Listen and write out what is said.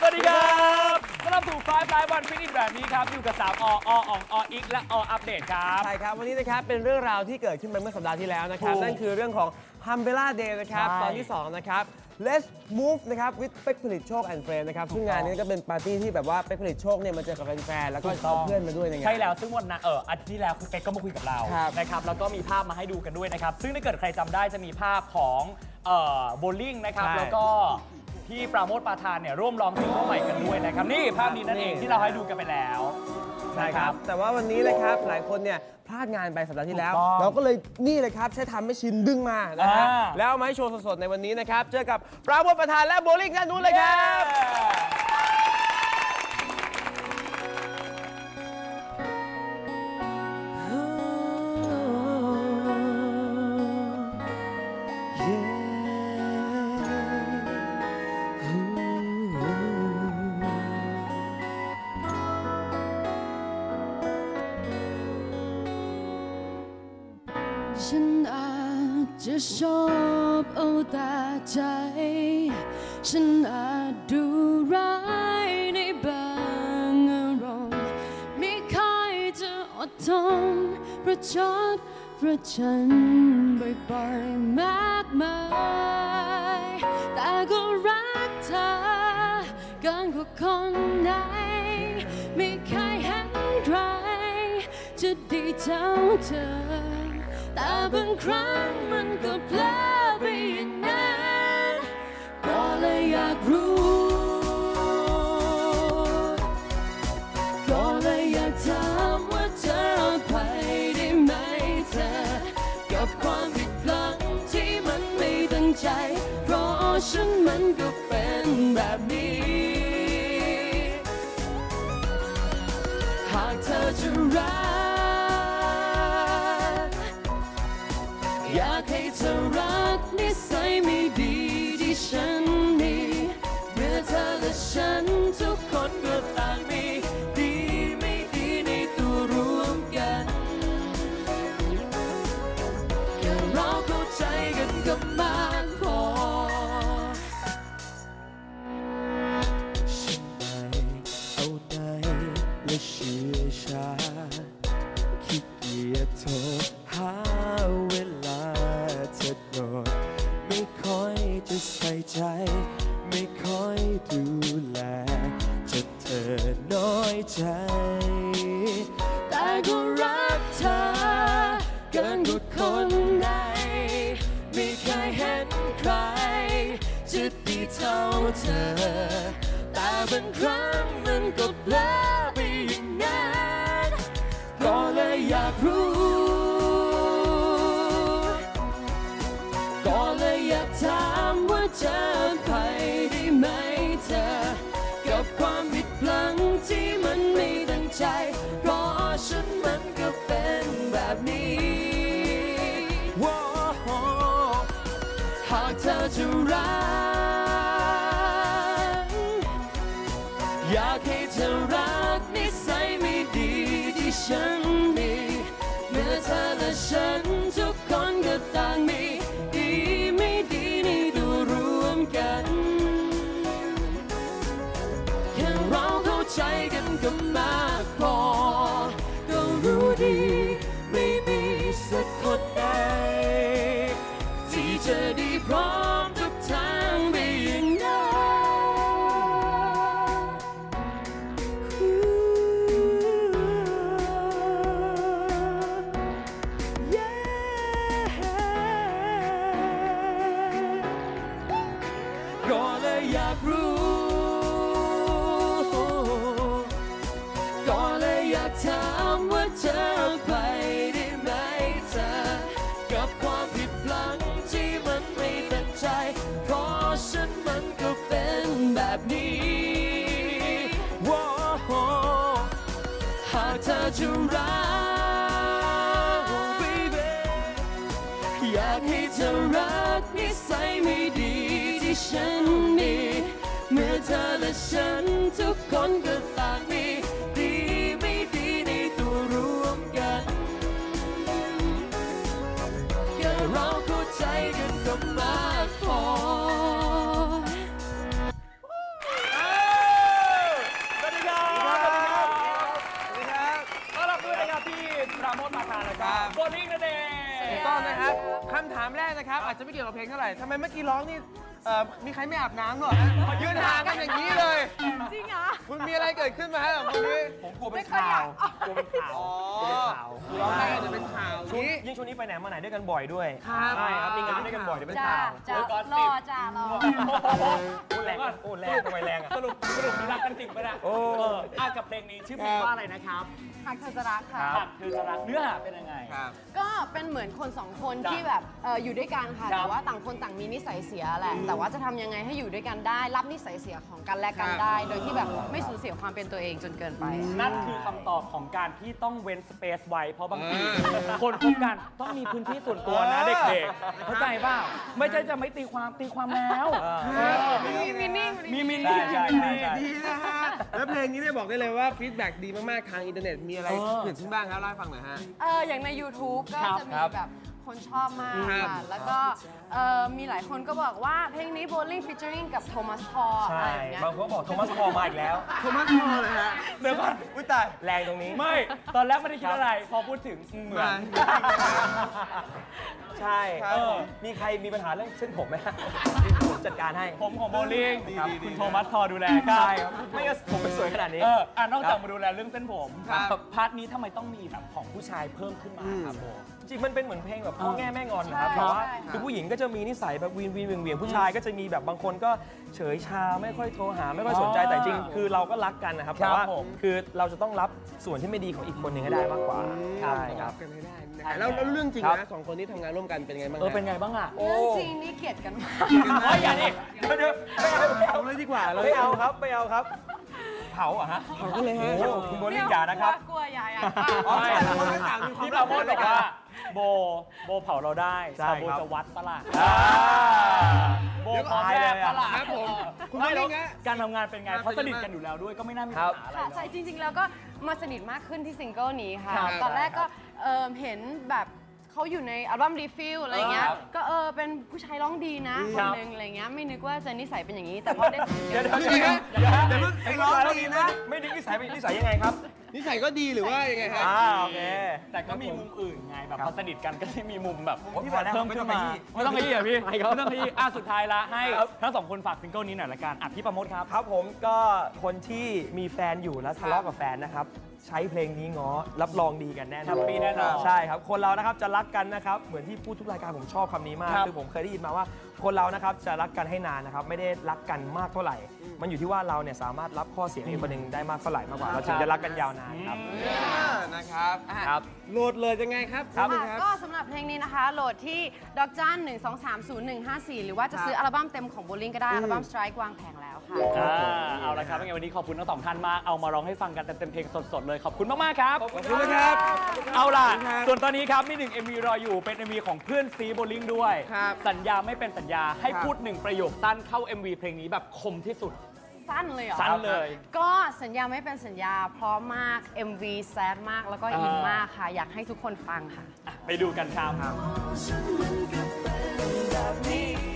สวัสดีครับสำหรับถูกไฟล์ไลฟ์วันฟินิชแบบนี้ครับ อยู่กับ3ออออ่องออิกและออัปเดตครับ ใช่ครับ วันนี้นะครับ เป็นเรื่องราวที่เกิดขึ้นไปเมื่อสัปดาห์ที่แล้วนะครับ ถูกนั่นคือเรื่องของ Humbrella Day นะครับ ใช่ตอนที่ 2 นะครับ Let's Move นะครับ with เป็กผลิตโชค and Friend นะครับ ซึ่งงานนี้ก็เป็นปาร์ตี้ที่แบบว่าเป็กผลิตโชคเนี่ยมาเจอกับแฟนๆแล้วก็ถูกต้เอาอง เพื่อนมาด้วยในงาน ใช่แล้วซึ่งวันนั้นเอออาทิตย์ที่แล้วคุณเป๊กก็มาคุยกับเราครับนะครับแล้วก็มีภาพมาให้ดูกันด้วยนะครับ ซึ่งถ้าเกิดใครจำได้จะมีภาพของเอ่อโบลิ่งนะครับ ใช่แล้วก็ พี่ปราโมทปาทานเนี่ยร่วมร้องเพลงใหม่กันด้วยนะครับนี่ภาพนี้นั่นเองนี่ที่เราให้ดูกันไปแล้วใช่ครับ แต่ว่าวันนี้นะครับหลายคนเนี่ยพลาดงานไปสัปดาห์ที่แล้วถูกต้องเราก็เลยนี่เลยครับ ใช้ทำให้ชินดึงมานะฮะอ่าแล้วเอามาให้โชว์สดๆในวันนี้นะครับ เจอกับปราโมทประธานและโบลิ่งด้านนู้นเลยครับ ฉันอาจจะชอบเอาแต่ใจ ฉันอาจดูร้ายในบางอารมณ์ไม่ค่อยจะอดทนประชดประชันบ่อยๆมากมาย แต่ก็รักเธอเกินกว่าคนไหน ไม่เคยเห็นใครจะดีเท่าเธอ บางครั้งมันก็เพลอไปอย่างนั้นก็เลยอยากรู้ก็เลยอยากถามว่าเธออภัยได้ไหมเธอ กับความผิดพลั้งที่มันไม่ตั้งใจ เพราะฉันมันก็เป็นแบบนี้ หากเธอจะรัก อยากใไม่ค่อยดูแลจนเธอน้อยใจ แต่ก็รักเธอ เกินกว่าคนไหนไม่เคยเห็นใคร จะดีเท่าเธอ แต่บางครั้งมันก็เพลอไปอย่างนั้นก็เลยอยากรู้ ที่มันไม่ตั้งใจ เพราะฉันมันก็เป็นแบบนี้หากเธอจะรักอยากให้เธอรักากให้เธอรักนิสัยไม่ดีที่ฉันมี เมื่อเธอและฉันทุกคนก็ต่างมีดีไม่ดีในตัวรวมกันแค่เราเข้าใจกันก็มากพอามแรกนะครับ อาจจะไม่เกี่ยวกับเพลงเท่าไหร่ทำไมเมื่อกี้ร้องนี่เอ่อมีใครไม่อาบน้ำหรอฮะยืนห่างกันอย่างนี้เลย จริงเหรอ คุณมีอะไรเกิดขึ้นมาฮะกับคนนี้ ผมกลัวเป็นข่าวกลัวเป็นข่าวอ๋อกลัวเป็นข่าวร้องไห้กันเดี๋ยวเป็นข่าวช่วงนี้ยิ่งช่วงนี้ไปไหนมาไหนด้วยกันบ่อยด้วย ครับ ใช่ครับ มีงานด้วยกันบ่อยเดี๋ยวเป็นจ้าข่าว จ้ารอจ้ารอ โอ้แรงโอ้แรงทำไมแรงอะสรุปสรุปรักกันจริงปะเนี่ยโอ้เอออะกับเพลงนี้ชื่อเพลงว่าอะไรนะครับหากเธอจะรักค่ะหากเธอจะรักเนื้อหาเป็นยังไงครับก็เป็นเหมือนคนสองคนจ้ะที่แบบเอ่ออยู่ด้วยกันค่ะครับแต่ว่าต่างคนต่างมีนิสัยเสียแหละแต่ว่าจะทำยังไงให้อยู่ด้วยกันได้ รับนิสัยเสียของกันและกันได้ โดยที่แบบไม่สูญเสียความเป็นตัวเองจนเกินไป นั่นคือคำตอบของการที่ต้องเว้นสเปซไว้เพราะบางทีคนคบกันต้องมีพื้นที่ส่วนตัวนะเออเด็กๆเข้าใจเปล่าไม่ใช่จะไม่ตีความตีความแล้วเออเออมีมินิ่งมีมินใช่นี่ใช่มีใช่มินใช่นี่ดีนะฮะแล้วเพลงนี้เนี่ยบอกได้เลยว่าฟีดแบ็กดีมาก ๆ ทางอินเทอร์เน็ตมีอะไรเออ เกิดขึ้นบ้างครับเล่าให้ฟังหน่อยฮะ เอออย่างใน YouTube ก็ครับจะมีครับแบบคนชอบมากครับค่ะแล้วก็เอ่อมีหลายคนก็บอกว่าเพลงนี้ Bowling featuring กับโทมัสพอลใช่อะไรอย่างเงี้ยบางคนบอกโทมัสพอลมาอีกแล้วโทมัสพอลเลยฮะ เดี๋ยวก่อนอุ้ยตายแรงตรงนี้ ไม่ ตอนแรกไม่ได้คิดอะไร พอพูดถึงเหมือน ใช่ครับเออมีใครมีปัญหาเรื่องเส้นผมไหมฮะผม จัดการให้ ผมของโบลิ่งครับคุณโทมัสพอดูแลครับ ใช่ครับไม่งั้นผมไม่สวยขนาดนี้ เอออะนอกจากมาดูแลเรื่องเส้นผมครับพาร์ทนี้ทำไมต้องมีแบบของผู้ชายเพิ่มขึ้นมาครับโบจริงๆมันเป็นเหมือนเพลงแบบพ่อแง่แม่งอนนะครับใช่แต่ว่าใช่คือผู้หญิงก็จะมีนิสัยแบบวีนวีนเวียงเวียงผู้ชายก็จะมีแบบบางคนก็เฉยชาไม่ค่อยโทรหาไม่ค่อยสนใจอ๋อแต่จริง คือเราก็รักกันนะครับครัแต่บว่าผมคือเราจะต้องรับส่วนที่ไม่ดีของอีกคนหนึ่งให้ได้มากกว่าใช่ครับกันให้ได้นะฮะแล้วแล้วเรื่องจริงครับนะสองคนนี้ทำงานร่วมกันเป็นไงบ้างเออเป็นไงบ้างอะเรื่องจริงนี่เกลียดกันมากเฮ้ยอย่าดิเดี๋ยวเดี๋ยวไม่เอาไม่เอาเอาเลยดีกว่าเราไม่เอาครับไม่เอาครับ เผาเหรอะฮะเผากันเลยฮะโอ้คุณโบลิ่งอย่านะครับกลัวอย่าอย่าอ๋อไม่แต่ละคนก็ต่างมีความพี่ปราโมทบอกว่าโบโบเผาเราได้ใช่แต่โบครับจะวัดปะล่ะอ่าโบพร้อมแลกปะล่ะครับผมคุณไม่โบลิ่แล้วงฮะการทำงานเป็นไงครับเพราะสนิทกันอยู่แล้วด้วยก็ไม่น่ามีครัปับญหาอะไรค่ะเนอะใช่จริง ๆ แล้วก็มาสนิทมากขึ้นที่ซิงเกิลนี้ค่ะครับตอนแรกก็เอิ่มเห็นแบบ เขาอยู่ในอัลบั้มรีฟิลอะไรเงี้ย ครับ ก็เออเป็นผู้ชายร้องดีนะคครันบหนึ่งอะไรเงี้ยไม่นึกว่าจะนิสัยเป็นอย่างนี้ แต่พอได้เดี๋ยวเดี๋ยวเดี๋ยวนะเดี๋ยวนะเดี๋ยวเพิ่งไอ้ร้องดีนะ ไม่ดีนิสัยไม่นิสัยยังไงครับ นิสัยก็ดีหรือว่ายังไงฮะ อ่าโอเค แต่ก็มีมุมอื่นไงแบบครับพอสนิทกันก็จะมีมุมแบบพี่พอแล้วเพิ่มขึ้นมาไม่ไม่ต้ต้อองงขขยี้ยี้อะพี่ไม่ครับไม่ต้องขยี้อะสุดท้ายละให้ครับ ทั้งสองคนฝากซิงเกิลนี้หน่อยละกันอะพี่ประโมทครับ ครับผมก็คนที่มีแฟนอยู่แล้วทะเลาะกับแฟนนะครับ ใช้เพลงนี้ง้อรับรองดีกันแน่นอนแฮปปี้แน่นอนใช่ครับ คนเรานะครับจะรักกันนะครับ เหมือนที่พูดทุกรายการผมชอบคำนี้มาก ครับ คือผมเคยได้ยินมาว่า คนเรานะครับจะรักกันให้นานนะครับ ไม่ได้รักกันมากเท่าไหร่ มันอยู่ที่ว่าเราเนี่ยสามารถรับข้อเสียอีกคนหนึ่งได้มากเท่าไหร่มากกว่าเราถึงจะรักกันยาวนานครับ นะครับอะครับ โหลดเลยยังไงครับครับณค่ะก็สำหรับเพลงนี้นะคะ โหลดที่ดอกจัน1 2 3 0 1 5 4 หรือว่าจะซื้ออัลบั้มเต็มของโบลิ่งก็ได้ อัลบั้ม Strike วางแผงแล้วค่ะ อ่าเอาละครับยังไงวันนี้ขอบคุณทั้งสองท่านมาก เอามาร้องให้ฟังกันเต็มๆเพลงสดๆเลย ขอบคุณมากๆครับ ขอบคุณนะครับ เอาล่ะขอบคุณครับส่วนตอนนี้ครับมีหนึ่ง MV รออยู่ เป็น MV ของเพื่อนซีโบลิ่งด้วย ครับสัญญาไม่เป็นสัญญา ให้ครับ พูดหนึ่งประโยคสั้นเข้า MV เพลงนี้แบบคมที่สุด สั้นเลยเหรอสั้นเลย ก็สัญญาไม่เป็นสัญญาเพราะมาก MV แซดมากแล้วก็อินมากค่ะ อยากให้ทุกคนฟังค่ะ ไปดูกันครับครับแบบนี้